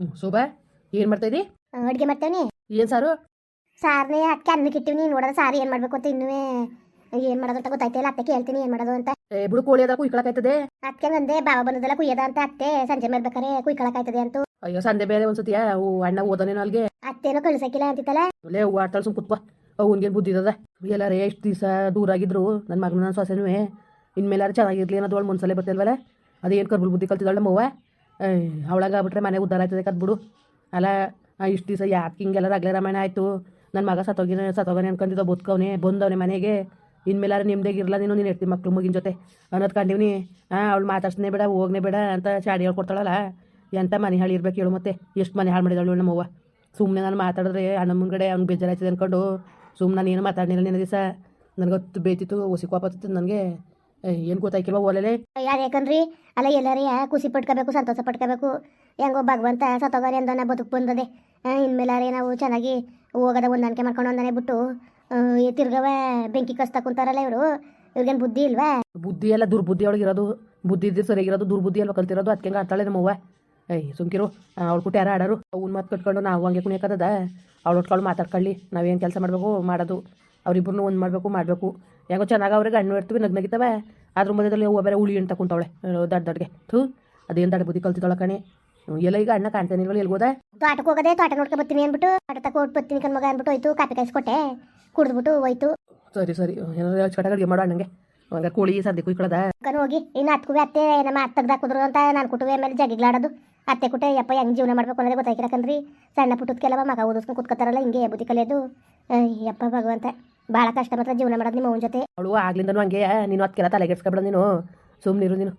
ಹ್ಞೂ ಏನ್ ಮಾಡ್ತಾ ಮಾಡ್ತಾಯಿದ್ದಿ ಅಡುಗೆ ಮಾಡ್ತೇವೆ ಏನ್ ಸಾರು? ಸಾರ್ನೇ ಅದಕ್ಕೆ ಅನ್ನಕ್ಕೆ ಇಟ್ಟಿವಿ ನೋಡೋದು ಸಾರು ಏನು ಮಾಡಬೇಕು ಅಂತ ಇನ್ನೂ ಏನು ಮಾಡೋದು ಅಂತ ಗೊತ್ತಾಯ್ತಿಲ್ಲ ಅತ್ತೆ ಕೇಳ್ತೀನಿ ಏನು ಮಾಡೋದು ಅಂತ. ಏ ಬಿಡು ಕೋಳಿ ಅದ ಕುಯ್ಕೊಳಕಾಯ್ತದೆ ಅದಕ್ಕೆ ಅಂದೆ ಬಾಬಾ ಬಂದದಲ್ಲ ಕುಯ್ಯದ ಅಂತ ಅತ್ತೆ ಸಂಜೆ ಮಾಡ್ಬೇಕಾರೆ ಕುಯ್ಕೊಳಕಾಯ್ತದೆ ಅಂತ. ಅಯ್ಯೋ ಸಂಜೆ ಬೇರೆ ಒಂದ್ಸತಿಯ ಅವು ಅಣ್ಣ ಓದನೇನೋ ಅಲ್ಲಿಗೆ ಅತ್ತೇನೋ ಕಳ್ಸಕ್ಕಿಲ್ಲ ಅಂತಿತ್ತಲ್ಲ. ಅಲ್ಲೇ ಹೂವು ಆಡ್ತಾಳೆ ಸುಮ್ ಕುತ್ಪ ಅವನಿಗೇನು ಬುದ್ಧಿ ಇದ್ದದ? ಎಲ್ಲಾರ ಎಷ್ಟು ದಿವಸ ದೂರ ಆಗಿದ್ರು ನನ್ನ ಮಗನ ನನ್ನ ಸೊಸೆನೂ. ಇನ್ಮೇಲಾರು ಚೆನ್ನಾಗಿರ್ಲಿ ಅನ್ನೋದು ಅವಳು ಮುನ್ಸಲೇ ಬರ್ತಿಲ್ವಲ್ಲ ಅದೇನು ಕರ್ಬುಲ್ ಬುದ್ಧಿ ಕಲ್ತಿದ್ದಾಳೆ ನಮ್ಮವ್ವ? ಅವಳಾಗ ಆಗ್ಬಿಟ್ರೆ ಮನೆ ಉದ್ದಾರ ಆಯ್ತದೆ ಕದ್ಬಿಡು. ಅಲ್ಲ ಇಷ್ಟು ದಿವಸ ಯಾಕೆ ಹಿಂಗೆಲ್ಲ ರಗ್ಲೆ ರಾಮಾಯಣ ಆಯಿತು. ನನ್ನ ಮಗ ಸತ್ತೋಗಿನ ಸತ್ತೋಗನೆ ಅನ್ಕೊಂಡಿದ್ದ ಬದುಕವನೆ, ಬಂದವನೆ ಮನೆಗೆ. ಇನ್ಮೇಲಾರ ನಿಮ್ದಾಗಿರಲ್ಲ ನೀನು ನೀನು ಹೆರ್ತಿ ಮಕ್ಳು ಮುಗಿನ ಜೊತೆ. ಅನ್ನೋದು ಕಂಡಿವ್ನಿ. ಹಾಂ ಅವಳು ಮಾತಾಡ್ಸನೇ ಬೇಡ, ಹೋಗ್ನೇ ಬೇಡ ಅಂತ ಚಾಡಿ ಹೇಳ್ಕೊಡ್ತಾಳಲ್ಲ ಎಂಥ ಮನೆ ಹಾಳು ಇರ್ಬೇಕು ಹೇಳು ಮತ್ತೆ. ಎಷ್ಟು ಮನೆ ಹಾಳು ಮಾಡಿದಳು ನಮ್ಮವ್ವ. ಸುಮ್ಮನೆ ನಾನು ಮಾತಾಡಿದ್ರೆ ಅಣ್ಣ ಮುಂಗಡೆ ಅವ್ನು ಬೇಜಾರಾಯ್ತದೆ ಅಂದ್ಕೊಂಡು ಸುಮ್ಮನೆ ನಾನು ಏನು ನಿನ್ನ ದಿವಸ. ನನಗೆ ಹೊತ್ತು ಬೇಯ್ತಿತ್ತು ಒಸಿ ಕೋಪತ್ತಿತ್ತು ನನಗೆ. ಏನು ಗೊತ್ತಾಯ್ಕಿಲ್ವ ಒಲೆಲೆ ಯಾರು ಯಾಕನ್ರಿ? ಅಲ್ಲ ಎಲ್ಲಾರೇ ಖುಷಿ ಪಟ್ಕೋಬೇಕು ಸಂತೋಷ ಪಟ್ಕೋಬೇಕು. ಹೆಂಗೋ ಭಗವಂತ ಸತ್ತೋಗಾರಿ ಅಂದನ ಬದುಕು ಬಂದದೆ. ಇನ್ಮೇಲಾರೆ ನಾವು ಚೆನ್ನಾಗಿ ಹೋಗದ ಹೊಂದಾಣಿಕೆ ಮಾಡ್ಕೊಂಡು ಒಂದನೆ ಬಿಟ್ಟು ತಿರ್ಗವ ಬೆಂಕಿ ಕಸ್ತಾ ಕುಂತಾರಲ್ಲ ಇವರು. ಇವ್ರಿಗೇನು ಬುದ್ಧಿ ಇಲ್ವಾ? ಬುದ್ಧಿ ಎಲ್ಲ ದುರ್ಬುದ್ಧಿ ಒಳಗೆ ಇರೋದು. ಬುದ್ಧಿ ಇದ್ದು ಸರಿಯಾಗಿರೋದು ದುರ್ಬುದ್ಧಿ ಅಲ್ವಾ ಕಲ್ತಿರೋದು? ಅದಕ್ಕೆ ಆಡ್ತಾಳೆ ನಮ್ಮವ್ವ. ಏಯ್ ಸುಮ್ಕಿರು ಅವ್ಳು ಕುಟ್ಟಿ ಯಾರು ಆಡಾರು? ಅವ್ನ ಮಾತು ಕಟ್ಕೊಂಡು ನಾವು ಹಂಗೆ ಕುಣಿಯಕದ ಅವ್ಳು ಒಟ್ಕೊಂಡು ಮಾತಾಡ್ಕೊಳ್ಳಿ. ನಾವೇನು ಕೆಲಸ ಮಾಡಬೇಕು ಮಾಡೋದು. ಅವ್ರಿಬ್ರು ಒಂದು ಮಾಡಬೇಕು ಮಾಡಬೇಕು. ಹೆಂಗೋ ಚೆನ್ನಾಗಿ ಅವ್ರಿಗೆ ಹಣ್ಣು ಇರ್ತೀವಿ ನಗ್ ನಗಿತವೆ ಅದ್ರ ಮಧ್ಯದಲ್ಲಿ ಹೂವು ಬೇರೆ ಉಳಿ ಅಂತ ಕುಂತವಳೆ ದಡ್ಡ ದಡ್ಗೆ. ಥೂ ಅದೇನು ದಡ್ಡ ಬುದ್ಧಿ ಕಲ್ತಿದ್ದಾಳೆ ಕಣೆ. ಎಲ್ಲ ಈಗ ಅಣ್ಣ ಕಾಣ್ತಾನೆ ಇಲ್ವಲ್ಲ ಎಲ್ಗೋದ ತೋಟಕ್ಕೆ ಹೋಗದೆ ತೋಟ ನೋಡ್ಕೊ ಬರ್ತೀನಿ ಅಂದ್ಬಿಟ್ಟು ತೋಟ ತಕ ಕೊಟ್ಟು ಬರ್ತೀನಿ ಕಣ್ಮಗ ಅಂದ್ಬಿಟ್ಟು ಹೋಯ್ತು ಕಾಪಿ ಕಾಯಿಸ್ಕೊಟ್ಟೆ ಕುಡಿದ್ಬಿಟ್ಟು ಹೋಯ್ತು. ಸರಿ ಸರಿ. ಏನಾದ್ರು ಚಟ ಅಡುಗೆ ಮಾಡೋ ಅಣ್ಣಂಗೆ. ಹಂಗೆ ಕೋಳಿ ಸದ್ಯ ಕುಯ್ಕೊಳ್ಳೋದ ಕನ ಹೋಗಿ ಇನ್ನು ಹತ್ಕುವೆ ಅತ್ತೆ ನಮ್ಮ ಅತ್ತೆ ತೆಗ್ದಾಕಿದ್ರು ಅಂತ ನಾನು ಕುಟುವೆ ಮೇಲೆ ಜಗಿಗ್ಲಾಡೋದು ಅತ್ತೆ ಕುಟೆ ಯಪ್ಪ ಹೆಂಗೆ ಜೀವನ ಮಾಡ್ಬೇಕು ಅನ್ನೋದೇ ಗೊತ್ತಾಗಿರಕಂದ್ರಿ ಸಣ್ಣ ಪುಟ್ಟದ ಕೆಲವ ಮಗ ಓದಿಸ್ಕೊಂಡು ಕೂತ್ಕೋತಾರಲ್ಲ, ಹಿಂಗೆ ಬುದ್ಧಿ ಕಲಿಯೋದು. ಯಪ್ಪ ಭಗವಂತ ಭಾಳ ಕಷ್ಟ ಮಾತ್ರ ಜೀವನ ಮಾಡೋದು ನಿಮ್ಮ ಅವನ ಜೊತೆ. ಅವಳು ಆಗ್ಲಿಂದನೂ ಹಂಗೆ, ನೀನು ಅದಕ್ಕೆಲ್ಲ ತಲೆಗೆಡ್ಸ್ಕೊಬಿಡ ನೀನು. ಸುಮ್ಮನಿರು ನೀನು.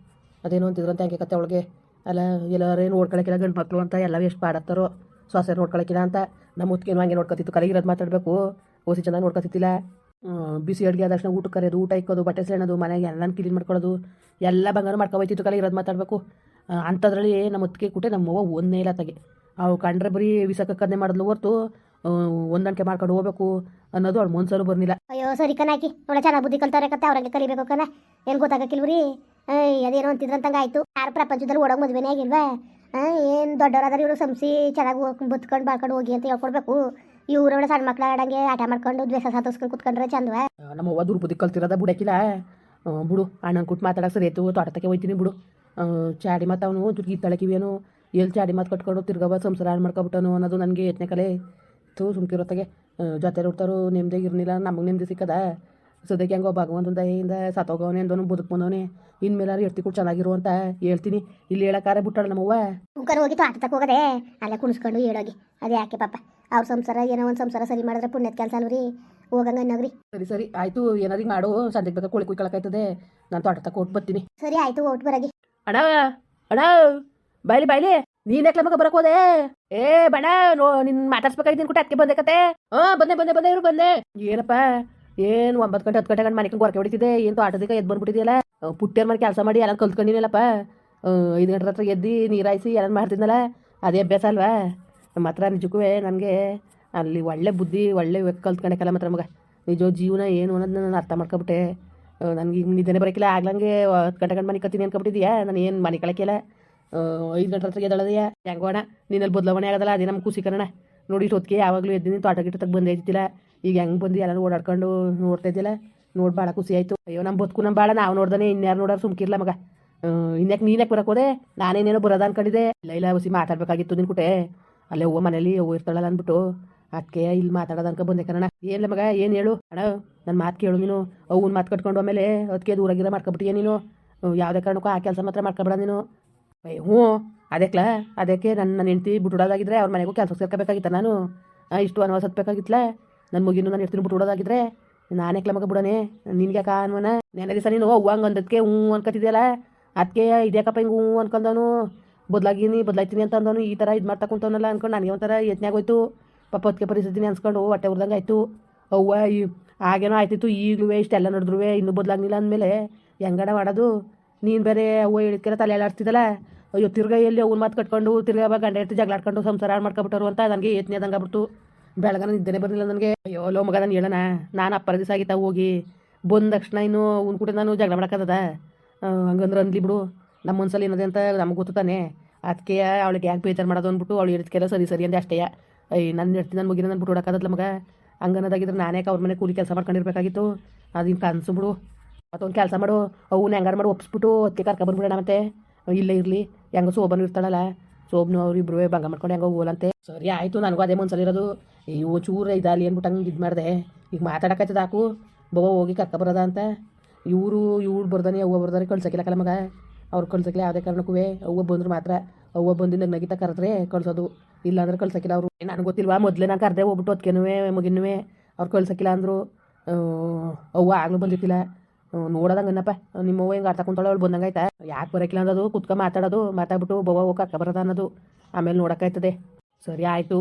ಅದೇನು ಅಂತಿದ್ರು ಅಂತ ಹೆಂಗೆ ಕತ್ತೆ ಅವಳಿಗೆ. ಅಲ್ಲ ಎಲ್ಲರೇ ನೋಡ್ಕೊಳಕಿಲ್ಲ ಗಂಡು ಮಕ್ಕಳು ಅಂತ ಎಲ್ಲ ಎಷ್ಟು ಪಾಡತ್ತಾರೋ. ಸೊಸೆ ನೋಡ್ಕೊಳಕ್ಕಿಲ್ಲ ಅಂತ. ನಮ್ಮ ಮುತ್ಕೇನು ಹಂಗೆ ನೋಡ್ಕೊತಿತ್ತು ಕಲಿಗಿರೋದು ಮಾತಾಡಬೇಕು. ಓಸಿ ಚೆನ್ನಾಗಿ ನೋಡ್ಕೊತಿತ್ತಿಲ್ಲ. ಬಿಸಿ ಅಡುಗೆ ತಕ್ಷಣ ಊಟ ಕರೆಯೋದು, ಊಟ ಇಕ್ಕೋದು, ಬಟ್ಟೆ ಸೆಣೋದು ಮನೆಗೆ ಎಲ್ಲ ಕ್ಲೀನ್ ಮಾಡ್ಕೊಳ್ಳೋದು. ಎಲ್ಲ ಬಂಗಾರ ಮಾಡ್ಕೊಬೋಯ್ತಿತ್ತು ಕಲಿಗಿರೋದು ಮಾತಾಡಬೇಕು. ಅಂಥದ್ರಲ್ಲಿ ನಮ್ಮ ಮುತ್ತಿಗೆ ನಮ್ಮ ನಮ್ಮವ್ವ ಒಂದೇ ಇಲ್ಲ ತಗೆ. ಅವು ಕಂಡ್ರೆ ಬರೀ ವಿಸಕಕ್ಕನ್ನೇ ಮಾಡಿದ್ಲು ಹೊರ್ತು ಹೊಂದಾಣಿಕೆ ಮಾಡ್ಕೊಂಡು ಹೋಗ್ಬೇಕು ಅನ್ನೋದು ಅವ್ಳು ಮನ್ಸಲ್ಲೂ ಬರಲಿಲ್ಲ. ಅಯ್ಯೋ ಸರಿ ಕಣಾಕಿ. ಒಳ್ಳೆ ಚೆನ್ನಾಗಿ ಬುದ್ಧಿ ಕಲ್ತಾರೆ ಕತ್ತೆ ಅವ್ರಂಗೆ ಕಲಿಬೇಕು ಕಣ. ಏನು ಗೊತ್ತಾಗಕ್ಕಿಲ್ವ್ರಿ ಅದೇನೋ ಅಂತಿದ್ರಂತಂಗೆ ಆಯಿತು. ಯಾರು ಪ್ರಪಂಚದಲ್ಲಿ ಓಡೋಗಿ ಮದುವೆನೇ ಆಗಿಲ್ವಾ? ಏನು ದೊಡ್ಡವರಾದ್ರೆ ಇವರು ಸಂಸಿ ಚೆನ್ನಾಗಿ ಹೋಗಿ ಬದುಕೊಂಡು ಬಾಳ್ಕೊಂಡು ಹೋಗಿ ಅಂತ ಹೇಳ್ಕೊಡ್ಬೇಕು. ಈ ಒಳ್ಳೆ ಸಣ್ಣ ಮಕ್ಳು ಆಡಂಗೆ ಆಟ ಮಾಡ್ಕೊಂಡು ದ್ವೇಷ ಸಾಧಿಸ್ಕೊಂಡು ಕುತ್ಕೊಂಡ್ರೆ ಚಂದವಾ. ನಮ್ಮ ಅವ್ವ ದುರ್ಬುದ್ಧಿ ಕಲ್ತಿರೋದ ಬುಡಕಿಲ್ಲ ಬಿಡು ಅಣ್ಣನ ಕುಟ್ಟು ಮಾತಾಡಕ್ಕೆ ಸರಿ ಆಯ್ತು ತೋಟಕ್ಕೆ ಹೋಯ್ತೀನಿ ಬಿಡು. ಚಾಡಿ ಮತ್ತು ಅವನು ಜುಟ್ಗಿ ತಳಕಿವೇನು ಎಲ್ಲಿ ಚಾಡಿ ಮಾತು ಕಟ್ಕೊಂಡು ತಿರ್ಗವ ಸಂಸಾರ ಹಾಳು ಮಾಡ್ಕೊಬಿಟ್ಟನು ಅನ್ನೋದು ನನಗೆ ಯತ್ನೆ ಕಲೆ. ತು ಸುಮ್ಕಿರೋತ್ತಾಗೆ. ಜೊತೆ ಉಡ್ತಾರೋ ನೆಮ್ಮದಿ ಇರಲಿಲ್ಲ ನಮಗೆ ನೆಮ್ಮದಿ ಸಿಕ್ಕದ. ಸದ್ಯಕ್ಕೆ ಹೆಂಗೋ ಭಗವಂತನ ದಯಿಂದ ಸತ್ತೋಗವನೆ ಅಂದವನು ಬದುಕು ಬಂದವನೆ. ಇನ್ಮೇಲಾರು ಎರ್ತಿ ಕೂಡ ಚೆನ್ನಾಗಿರು ಅಂತ ಹೇಳ್ತೀನಿ. ಇಲ್ಲಿ ಹೇಳಕ್ಕಾರೆ ಬಿಟ್ಟಾಳ ನಮ್ಮವ್ವ. ಕುಕ್ಕರ್ ಹೋಗಿ ತೋಟ ತಕ್ಕ ಹೋಗದೆ. ಅಲ್ಲೇ ಕುಣಿಸ್ಕೊಂಡು ಹೇಳೋಗಿ ಅದೇ ಯಾಕೆ ಪಾಪ. ಅವ್ರ ಸಂಸಾರ ಏನೋ ಒಂದು ಸಂಸಾರ ಸರಿ ಮಾಡಿದ್ರೆ ಪುಣ್ಯದ ಕೆಲಸ ಅಲ್ರಿ. ಹೋಗಂಗ ಅನ್ನೋಗ್ರಿ. ಸರಿ ಸರಿ. ಆಯ್ತು ಏನಾದ್ರು ಹಿಂಗ್ ಮಾಡು. ಸದ್ಯಕ್ಕೆ ಬೇಕಾ ಕೋಳಿ ಕುಯ್ಕೊಳಕಾಯ್ತದೆ ನಾನು ತೋಟ ತಕ್ಕ ಕೊಟ್ಟು ಬರ್ತೀನಿ. ಸರಿ ಆಯ್ತು ಓಟ್ ಬರಗಿ. ಅಣ್ಣ ಅಣ್ಣ ಬಾಯ್ಲಿ ಬಾಯ್ಲಿ ನೀನ್ ಯಾಕೆ ಮಗ ಬರಕ್ ಹೋದೆ? ಏ, ಬಣ್ಣ, ನೋ, ನಿನ್ ಮಾತಾಡ್ಸ್ಬೇಕಾಗಿದ್ದೀನಿ ಕೂಟ ಅದಕ್ಕೆ ಬಂದೆ ಕತೆ. ಹಾ ಬಂದೆ ಬಂದೆ ಬಂದೆ, ಇವ್ರು ಬಂದೆ. ಏನಪ್ಪ, ಏನ್ ಒಂಬತ್ತು ಗಂಟೆ, ಹತ್ತು ಗಂಟೆ ಗಂಟೆ ಮನೆಗೆ ಹೊರಕೆ ಹೊಡಿತಿದ್ದೆ? ಏನು ಆಟೋದಕ್ಕೆ ಎದ್ದು ಬಂದ್ಬಿಟ್ಟಿದೆಯಲ್ಲ? ಪುಟ್ಟಿಯರ್ ಮನೆ ಕೆಲಸ ಮಾಡಿ ಎಲ್ಲ ಕಲ್ತ್ಕೊಂಡಿನಲ್ಲಪ್ಪ? ಐದು ಗಂಟೆ ಹತ್ರ ಎದ್ದು ನೀರಾಯಿಸಿ ಎಲ್ಲ ಮಾಡ್ತಿದ್ನಲ್ಲ? ಅದೇ ಅಭ್ಯಾಸ ಅಲ್ವಾ? ಮಾತ್ರ ನಿಜಕ್ಕೂ ನನಗೆ ಅಲ್ಲಿ ಒಳ್ಳೆ ಬುದ್ಧಿ, ಒಳ್ಳೆ ಕಲ್ತ್ಕೊಂಡಕ್ಕಲ್ಲ ಮಾತ್ರ ಮಗ. ನಿಜ ಜೀವನ ಏನು ಅನ್ನೋದನ್ನ ನಾನು ಅರ್ಥ ಮಾಡ್ಕೊಬಿಟ್ಟೆ. ನನಗೆ ಹಿಂಗೆ ನಿದ್ದೆನೇ ಬರೋಕಿಲ್ಲ. ಆಗ್ಲಂಗೆ ಹತ್ತು ಗಂಟೆ ಗಂಟೆ ಮನೆ ಕತ್ತೀನಿ ಅನ್ಕೊಬಿಟ್ಟಿದ್ಯಾ? ನಾನು ಏನು ಮನೆ ಕಳಕಿಲ್ಲ ಐದು ಗಂಟೆ ಹತ್ರ ಹೆಂಗೆ ಹೆಂಗೋಣ ನೀನಲ್ಲಿ ಬದಲಾವಣೆ ಆಗೋದಲ್ಲ, ಅದೇ ನಮ್ಮ ಖುಷಿ ಕಣ ನೋಡಿ ಹೊತ್ತಿಗೆ ಯಾವಾಗಲೂ ಎದ್ದಿನಿ, ತೋಟ ಗಿಟ ತಗ ಬಂದೇ ಈಗ ಹೆಂಗೆ ಬಂದು? ಎಲ್ಲರೂ ಓಡಾಡ್ಕೊಂಡು ನೋಡ್ತಾ ಇದ್ದಿಲ್ಲ. ನೋಡಿ ಭಾಳ ಖುಷಿ ಆಯಿತು. ಅಯ್ಯೋ ನಮ್ಮ ಬದುಕು ನಮ್ಮ ಭಾಳ ನಾವು ನೋಡ್ದಾನೆ ಇನ್ಯಾರು ನೋಡೋರು ಸುಮ್ಕಿರ್ಲ ಮಗ. ಇನ್ಯಾಕೆ ನೀನ್ಯಾಕೆ ಬರಕ್ಕೆ ಹೋದೆ? ನಾನೇನೇನೋ ಬರೋದ ಅನ್ಕೊಂಡಿದ್ದೆ. ಇಲ್ಲ ಇಲ್ಲ, ಹೊಸಿ, ಮಾತಾಡ್ಬೇಕಾಗಿತ್ತು ನಿನ್ ಕುಟೆ. ಅಲ್ಲೇ ಹೋಗೋ ಮನೇಲಿ ಹೂವು ಇರ್ತಾಳಲ್ಲ ಅಂದ್ಬಿಟ್ಟು. ಅದಕ್ಕೆ ಇಲ್ಲಿ ಮಾತಾಡೋದು ಅನ್ಕೊ ಬಂದೆ ಕಣ ಏನಿಲ್ಲ ಮಗ, ಏನು ಹೇಳು? ಅಣ್ಣ ನನ್ನ ಮಾತು ಕೇಳು ನೀನು. ಅವ್ನ ಮಾತು ಕಟ್ಕೊಂಡು ಆಮೇಲೆ ಅದಕ್ಕೆ ದೂರಾಗಿರ ಮಾಡ್ಕೊಬಿಟ್ಟಿಯ ನೀನು? ಯಾವುದೇ ಕಾರಣಕ್ಕೂ ಆ ಕೆಲಸ ಮಾತ್ರ ಮಾಡ್ಕೊಬೇಡ ನೀನು. ಹ್ಞೂ, ಅದಕ್ಲ, ಅದಕ್ಕೆ ನನ್ನ ನನ್ನ ಹೆಂಡ್ತಿ ಬಿಟ್ಬಿಡೋದಾಗಿದ್ರೆ ಅವ್ರ ಮನೆಗೂ ಕೆಲಸ ಸೇರ್ಕೋಬೇಕಾಗಿತ್ತ ನಾನು? ಇಷ್ಟು ಅನುವಾಸ ಹತ್ಬೇಕಾಗಿತ್ತಲ್ಲ ನನ್ನ ಮುಗಿನೂ ನಾನು ಹೆಂಡ್ತಿನ ಬಿಟ್ಬಿಡೋದಾಗಿದ್ರೆ? ನಾನೇಕ್ಲ ಮಗ ಬಿಡೋನೆ? ನಿನ್ಗೆ ಯಾಕ ಅನ್ವನ? ನೆನೆ ದಿವಸ ನೀನು ಹಂಗೆ ಅಂದದಕ್ಕೆ ಹ್ಞೂ ಅನ್ಕೊತಿದ್ಯಲ್ಲ? ಅದಕ್ಕೆ ಇದ್ಯಾಕಪ್ಪ ಹಿಂಗೆ ಹ್ಞೂ ಅನ್ಕೊಂಡವನು? ಬದಲಾಗಿನಿ, ಬದಲಾಯ್ತೀನಿ ಅಂತ ಅಂದವನು, ಈ ಥರ ಇದು ಮಾಡ್ತಾ ಕುಂತವನಲ್ಲ ಅನ್ಕೊಂಡು ನನಗೆ ಒಂಥರ ಯತ್ನಾಗೋಯ್ತು ಪಾಪ ಅದಕ್ಕೆ ಪರಿಸ್ಥಿತಿನಿ ಅನ್ಸ್ಕೊಂಡು ಹೊಟ್ಟೆ ಉರ್ದಂಗೆ ಆಯಿತು. ಅವ್ವ, ಈ ಆಗೇನೋ ಆಯ್ತಿತ್ತು ಈಗಲೂ ಇಷ್ಟೆಲ್ಲ ನೋಡಿದ್ರು ಇನ್ನೂ ಬದಲಾಗ್ಲಿಲ್ಲ ಅಂದಮೇಲೆ ಹೆಂಗಡ ಮಾಡೋದು? ನೀನು ಬೇರೆ ಅವ್ವ ಹೇಳಿದ್ಕೆಲ್ಲ ತಲೆ ಆಡ್ತಿದ್ದಲ್ಲ ಅಯ್ಯೋ, ತಿರ್ಗಾ ಎಲ್ಲಿ ಅವ್ನ ಮಾತು ಕಟ್ಕೊಂಡು, ತಿರ್ಗಾ ಗಂಡ ಇಟ್ಟು ಜಗಳ ಆಡ್ಕೊಂಡು ಸಂಸಾರ ಮಾಡ್ಕೊಬಿಟ್ಟರು ಅಂತ ನನಗೆ ಯತ್ನೆ ಆದಂಗೆ ಆಗ್ಬಿಡ್ತು. ಬೆಳಗನ ನಿದ್ದೆನೇ ಬರಲಿಲ್ಲ ನನಗೆ. ಅಯ್ಯೋ, ಲೋ ಮಗ, ನಾನು ಹೇಳೋಣ, ನಾನು ಅಪ್ಪರ ದಿವಸ ಆಗಿತ್ತ ಹೋಗಿ ಬಂದ ತಕ್ಷಣ ಇನ್ನು ಅವ್ನ ಕೂಡ ನಾನು ಜಗಳ ಮಾಡೋಕ್ಕದ ಹಂಗಂದ್ರೆ ಅನ್ಲಿ ಬಿಡು. ನಮ್ಮ ಮನ್ಸಲ್ಲಿ ಏನದೆ ಅಂತ ನಮಗೆ ಗೊತ್ತು ತಾನೆ. ಅದಕ್ಕೆ ಅವಳಿಗೆ ಯಾಕೆ ಬೇಜಾರು ಮಾಡೋದು ಅಂದ್ಬಿಟ್ಟು ಅವಳು ಇರೋದಕ್ಕೆಲ್ಲ ಸರಿ ಸರಿ ಅಂದೆ ಅಷ್ಟೇ. ಅಯ್ಯ ನನ್ನ ಇರ್ತೀನಿ ನನ್ನ ಮುಗಿನ ನನ್ನ ಬಿಟ್ಟು ಹೊಡಕ್ಕಾಗತ್ತಲ್ಲ ಮಗ. ಹಂಗನ್ನೋದಾಗಿದ್ರೆ ನಾನೇ ಅವ್ರ ಮನೆ ಕೂಲಿ ಕೆಲಸ ಮಾಡ್ಕೊಂಡಿರ್ಬೇಕಾಗಿತ್ತು. ಅದನ್ನ ಕನ್ಸು ಬಿಡು. ಮತ್ತೊಂದು ಕೆಲಸ ಮಾಡು. ಅವನ್ನ ಹೆಂಗಾರು ಮಾಡಿ, ಒಪ್ಸ್ಬಿಟ್ಟು ಅದಕ್ಕೆ ಕರ್ಕೊಬಂದ್ಬಿಡೋಣ ಮತ್ತೆ. ಇಲ್ಲೇ ಇರಲಿ. ಹೆಂಗ ಸೋಬನು ಇರ್ತಾಳಲ್ಲ. ಸೋಬ್ನು ಅವ್ರು ಇಬ್ಬರೂ ಬಂಗ ಮಾಡ್ಕೊಂಡು ಹೆಂಗೋ ಹೋಲಂತೆ ಸರಿ ಆಯಿತು, ನನಗೂ ಅದೇ ಮನ್ಸಲ್ಲಿರೋದು ಇವು ಚೂರು ಇದಾಲಿ ಅಂದ್ಬಿಟ್ಟು ಹಂಗೆ ಇದು ಮಾಡಿದೆ. ಈಗ ಮಾತಾಡಕತ್ತದ ಹಾಕು ಬವ ಹೋಗಿ ಕರ್ಕೊಬರೋದ ಅಂತ. ಇವರು ಇವ್ರು ಬರ್ದಾನೆ, ಅವ್ವ ಬರ್ದಾನೆ ಕಳ್ಸಕ್ಕಿಲ್ಲಕಲ್ಲ ಮಗ. ಅವ್ರು ಕಳ್ಸಕ್ಕಿಲ್ಲ ಯಾವುದೇ ಕಾರಣಕ್ಕೂ ಅವ್ವ ಬಂದ್ರು ಮಾತ್ರ. ಅವ್ವ ಬಂದಿಂದ ನಂಗೆ ನಗಿತ ಕರೆದ್ರೆ ಕಳ್ಸೋದು. ಇಲ್ಲ ಅಂದ್ರೆ ಕಲ್ಸಕಿಲ್ಲ ಅವರು ನನಗೆ ಗೊತ್ತಿಲ್ವಾ, ಮೊದಲೇ ನಾನು ಕರೆದೆ ಹೋಗ್ಬಿಟ್ಟು ಅದಕ್ಕೇನು ಮುಗಿನೂ ಅವ್ರು ಕಳ್ಸಕ್ಕಿಲ್ಲ ಅಂದರು. ಅವ್ವ ಆಗ್ಲೂ ಬಂದಿರ್ತಿಲ್ಲ. ನೋಡೋದಂಗನ್ನಪ್ಪ ನಿಮ್ಮ ಅವ್ವ ಹೆಂಗೆ ಅರ್ಥ ಕುಂತಾಳೆ, ಅವಳು ಬಂದಂಗೆ ಆಯ್ತಾ? ಯಾಕೆ ಬರೋಕಿಲ್ಲ ಅನ್ನೋದು ಕುತ್ಕ ಮಾತಾಡೋದು, ಮಾತಾಡ್ಬಿಟ್ಟು ಬವ್ವ ಹೋಗಿ ಅಕ್ಕ ಬರೋದ ಅನ್ನೋದು. ಆಮೇಲೆ ನೋಡೋಕ್ಕಾಯ್ತದೆ. ಸರಿ ಆಯಿತು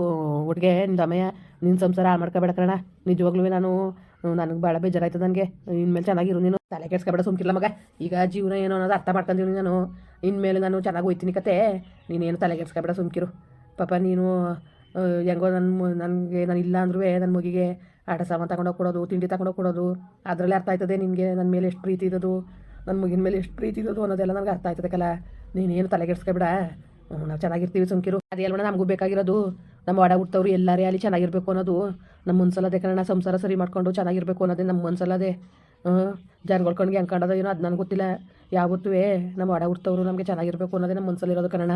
ನಿನ್ನ ಅಮ್ಮಯ್ಯ ನಿನ್ನ ಸಂಸಾರ ಹಾಳು ಮಾಡ್ಕೋಬೇಡ ಕಣ ನಿಜವಾಗ್ಲೂ ನಾನು ನನಗೆ ಭಾಳ ಬೇಜಾರಾಯ್ತದೆ ನನಗೆ. ಇನ್ಮೇಲೆ ಚೆನ್ನಾಗಿರು ನೀನು. ತಲೆ ಕೆಡ್ಸ್ಕೊಬೇಡ ಸುಮ್ಕಿಲ್ಲ ಮಗ. ಈಗ ಜೀವನ ಏನೋ ಅನ್ನೋದು ಅರ್ಥ ಮಾಡ್ಕೊಂಡಿವ್ನಿ ನಾನು. ಇನ್ಮೇಲೆ ನಾನು ಚೆನ್ನಾಗಿ ಹೋಯ್ತೀನಿ ಕತೆ. ನೀನೇನು ತಲೆ ಕೆಡ್ಸ್ಕೊಬೇಡ ಸುಮ್ಕಿರು. ಪಾಪ ನೀನು ಹೆಂಗೋ ನನ್ನ ನನಗೆ, ನಾನು ಇಲ್ಲ ಅಂದ್ರೂ ನನ್ನ ಮಗಿಗೆ ಆಟ ಸಾಮಾನು ತಗೊಂಡೋಗಿ ಕೊಡೋದು, ತಿಂಡಿ ತಗೊಂಡೋಗಿ ಕೊಡೋದು, ಅದರಲ್ಲೇ ಅರ್ಥ ಆಯ್ತದೆ ನಿನಗೆ ನನ್ನ ಮೇಲೆ ಎಷ್ಟು ಪ್ರೀತಿ ಇದ್ದದು ನನ್ನ ಮಗಿನ ಮೇಲೆ ಎಷ್ಟು ಪ್ರೀತಿ ಇದ್ದದು ಅನ್ನೋದೆಲ್ಲ ನನಗೆ ಅರ್ಥ ಆಯ್ತದೆ ಕಲ. ನೀನೇನು ತಲೆಗೆಡ್ಸ್ಕೊಬಿಡ ನಾವು ಚೆನ್ನಾಗಿರ್ತೀವಿ ಸುಮ್ಕಿರು. ಅದೇ ಅಲ್ವಣ ನಮಗೂ ಬೇಕಾಗಿರೋದು? ನಮ್ಮ ಒಡ ಹುಟ್ಟವ್ರು ಎಲ್ಲರೇ ಅಲ್ಲಿ ಚೆನ್ನಾಗಿರ್ಬೇಕು ಅನ್ನೋದು. ನಮ್ಮ ಮುನ್ಸಲದೆ ಕಣ ಸಂಸಾರ ಸರಿ ಮಾಡ್ಕೊಂಡು ಚೆನ್ನಾಗಿರಬೇಕು ಅನ್ನೋದೇ ನಮ್ಮ ಮನ್ಸಲ್ಲದೆ ಜನಗಳ ಕಣ್ಗೆ ಹೆಂಗೆ ಕಾಣೋದು ಏನೋ ಅದು ನನಗೆ ಗೊತ್ತಿಲ್ಲ. ಯಾವತ್ತೂ ನಮ್ಮ ಒಡ ಹುಡ್ತವ್ರು ನಮಗೆ ಚೆನ್ನಾಗಿರಬೇಕು ಅನ್ನೋದೇ ನಮ್ಮ ಮನ್ಸಲ್ಲಿರೋದು ಕಣ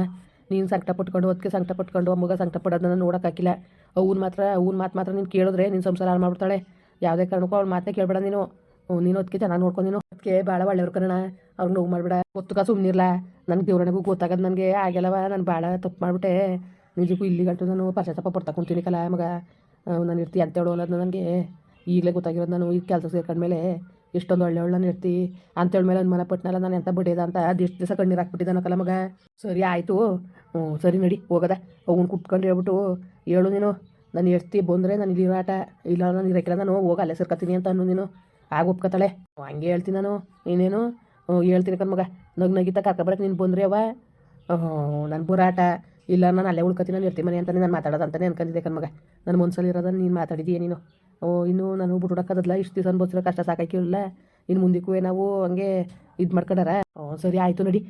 ನೀನು ಸಂಕಟ ಪಟ್ಕೊಂಡು ಅದಕ್ಕೆ ಸಂಕಟ ಪಟ್ಕೊಂಡು ಅಮ್ಮಗ ಸಂಕಟ ಪಡೋದನ್ನ ನೋಡೋಕ್ಕಾಗಿಲ್ಲ ಅವ್ನು ಮಾತ್ರ ಅವ್ನ ಮಾತು ಮಾತ್ರ ನೀನು ಕೇಳಿದ್ರೆ ನಿನ್ನ ಸಂಸಾರ ಹಾಳು ಮಾಡ್ಬಿಡ್ತಾಳೆ. ಯಾವುದೇ ಕಾರಣಕ್ಕೂ ಅವ್ಳ ಮಾತೇ ಕೇಳಬೇಡ ನೀನು. ನೀನು ಅದಕ್ಕೆ ಚೆನ್ನಾಗಿ ನೋಡ್ಕೊಂಡು ನೀನು. ಅದಕ್ಕೆ ಭಾಳ ಒಳ್ಳೆಯವ್ರು ಕಣ ಅವ್ರು ನೋವು ಮಾಡಬೇಡ. ಗೊತ್ತುಕ ಸುಮ್ಮನಿರ್ಲ ನನಗೆ ದೇವ್ರನಿಗೂ ಗೊತ್ತಾಗದು ನನಗೆ ಆಗಿಲ್ಲವ ನಾನು ಭಾಳ ತಪ್ಪು ಮಾಡಿಬಿಟ್ಟೆ. ನಿಜಕ್ಕೂ ಇಲ್ಲಿ ಗಂಟು ನಾನು ಪಶ್ಚಾತ್ತಾಪ ಪಡ್ತಾ ಕುಂತೀನಿ ಕಲ ಮಗ. ನಾನು ಇರ್ತಿ ಅಂತೇಳು ಅನ್ನೋದು ನನಗೆ. ಈಗಲೇ ಗೊತ್ತಾಗಿರೋದು ನಾನು ಈ ಕೆಲಸ ಸೇರ್ಕೊಂಡ್ಮೇಲೆ. ಎಷ್ಟೊಂದು ಒಳ್ಳೆ ಒಳ್ಳೆ ಇರ್ತಿ. ಅಂತೇಳಿ ಮೇಲೆ ಅನುಮಾನ ಪಟ್ನಲ್ಲ ನಾನು ಎಂತ ಬಿಡಿದ ಅಂತ ಅದೆಷ್ಟು ದಿವಸ ಕಣ್ಣೀರು ಹಾಕ್ಬಿಟ್ಟಿದ್ದಾನಕ್ಕಲ್ಲ ಮಗ. ಸರಿ ಆಯಿತು. ಹ್ಞೂ ಸರಿ ನಡಿ, ಹೋಗದ. ಅವ್ನು ಕುಟ್ಕೊಂಡು ಹೇಳ್ಬಿಟ್ಟು, ಹೇಳು ನೀನು, ನಾನು ಎಷ್ಟಿ ಬಂದರೆ ನಾನು ಇಲ್ಲಿ ಆಟ, ಇಲ್ಲ ನಾನು ಇರೋಕ್ಕಿಲ್ಲ ನಾನು, ಹೋಗಿ ಅಲ್ಲೇ ಅಂತ ಅನ್ನು ನೀನು. ಆಗ ಒಪ್ಕೊತಾಳೆ. ಹಂಗೆ ಹೇಳ್ತೀನಿ ನಾನು. ನೀನೇನು? ಹ್ಞೂ ಹೇಳ್ತೀನಿ ಕಣ್ ಮಗ. ನಗ್ ನಗಿತ ಕರ್ಕೊಬರಕ್ಕೆ ನೀನು ಬಂದರೆ ಅವ? ನಾನು ಬುರಾಟ ಇಲ್ಲ, ನಾನು ಅಲ್ಲೇ ಉಳ್ಕೊತೀನಿ, ನಾನು ಇರ್ತೀನಿ ಮನೆ ಅಂತಾನೆ ನಾನು ಮಾತಾಡೋದು ಅಂತಾನೆ ಅನ್ಕೊಂಡಿದ್ದೆ ಕಣ್ಮಗ ನನ್ನ ಮನ್ಸಲ್ಲಿ ಇರೋದನ್ನ ನೀನು ಮಾತಾಡಿದೀಯ ನೀನು? ಇನ್ನು ನಾನು ಬಿಟ್ಬಿಡಕ್ಕದಲ್ಲ ಇಷ್ಟು ದಿವಸ ಅನ್ಬೋಸಿರೋ ಕಷ್ಟ ಸಾಕಾಕಿಲ್ಲ ಇನ್ನು ಮುಂದಕ್ಕೂ ನಾವು ಹಂಗೆ ಇದು ಮಾಡ್ಕೊಂಡಾರ? ಸರಿ ಆಯಿತು ನಡಿ.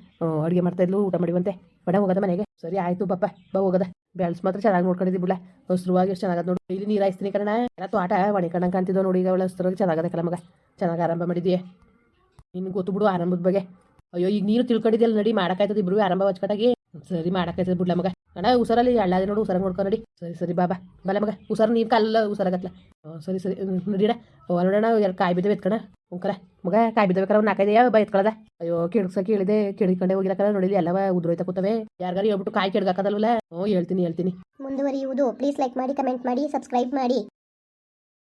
ಅಡುಗೆ ಮಾಡ್ತಾಯಿದ್ಲು ಊಟ ಮಾಡಿವಂತೆ. ಬಡ, ಹೋಗದ ಮನೆಗೆ. ಸರಿ ಆಯಿತು ಪಪ್ಪ ಬಾ ಹೋಗೋದ. ಬೆಳ್ಸ್ ಮಾತ್ರ ಚೆನ್ನಾಗಿ ನೋಡ್ಕೊಂಡಿದ್ದಿ ಬಿಡ್ಲ. ಹಸ್ರುವಾಗಿ ಎಷ್ಟು ಚೆನ್ನಾಗದ ನೋಡಿ. ಇಲ್ಲಿ ನೀರು ಹಾಯಿಸ್ತೀನಿ ಕಣ ಎಲ್ಲ ತೋಟ ಒಣೆ ಕಣಂಗೆ ಕಾಣ್ತಿದ್ದೋ ನೋಡಿ ಈಗ ಅವಳ ಹಸ್ರಾಗಿ ಚೆನ್ನಾಗದ ಕಲ ಮಗ. ಚೆನ್ನಾಗಿ ಆರಂಭ ಮಾಡಿದ್ದೀಯ ನಿನ್ಗೆ ಗೊತ್ತು ಬಿಡು ಆರಂಭದ ಬಗ್ಗೆ. ಅಯ್ಯೋ, ಈಗ ನೀರು ತಿಳ್ಕೊಂಡಿದ್ಯಲ್ಲ ನಡಿ ಮಾಡಕ್ಕಾಯ್ತದ ಇಬ್ರು, ಆರಂಭ ಹಚ್ಕಟಾಗಿ ಸರಿ ಮಾಡಕ್ಕಾಯ್ತದ ಬಿಡ್ಲ ಮಗ. ಅಣ್ಣ, ಹುಷಾರಲ್ಲಿ ಅಳ್ಳಾದೆ ನೋಡು, ಹುಷಾರಾಗಿ ನೋಡ್ಕೊ, ನಡಿ. ಸರಿ ಸರಿ ಬಾಬಾ ಬಲ ಮಗ, ಹುಷಾರು, ನೀನು ಉಸರಾಗತ್ಲ ಹ್ಞೂ ಸರಿ ಸರಿ ನೋಡಿ ನಡಿಡ ನೋಡೋಣ ಎರಡು ಕಾಯಿ ಬಿದ್ದವೆ ಎತ್ಕಣ. ಉಂಕರ ಮಗ, ಕಾಯಿ ಬಿದ್ದಬೇಕಾರ ಒಂದು ನಾಲ್ಕೈದು ಯಾವ ಎತ್ಕೊಳ್ಳದ ಅಯ್ಯೋ, ಕೆಡ್ಸ, ಕೇಳಿದೆ ಕೆಡಿಕೊಂಡೆ ಹೋಗಿರಕಲ್ಲ ನೋಡಿಲಿ ಎಲ್ಲವ ಉದ್ರೋಯ್ತಾ ಕೂತವೆ. ಯಾರಿಗಾರು ಹೇಳ್ಬಿಟ್ಟು ಕಾಯಿ ಕೆಡ್ಗಾಕದಲ್ವಲ್ಲ? ಹ್ಞೂ ಹೇಳ್ತೀನಿ ಹೇಳ್ತೀನಿ. ಮುಂದುವರಿಯುವುದು. ಪ್ಲೀಸ್ ಲೈಕ್ ಮಾಡಿ ಕಮೆಂಟ್ ಮಾಡಿ ಸಬ್ಸ್ಕ್ರೈಬ್ ಮಾಡಿ.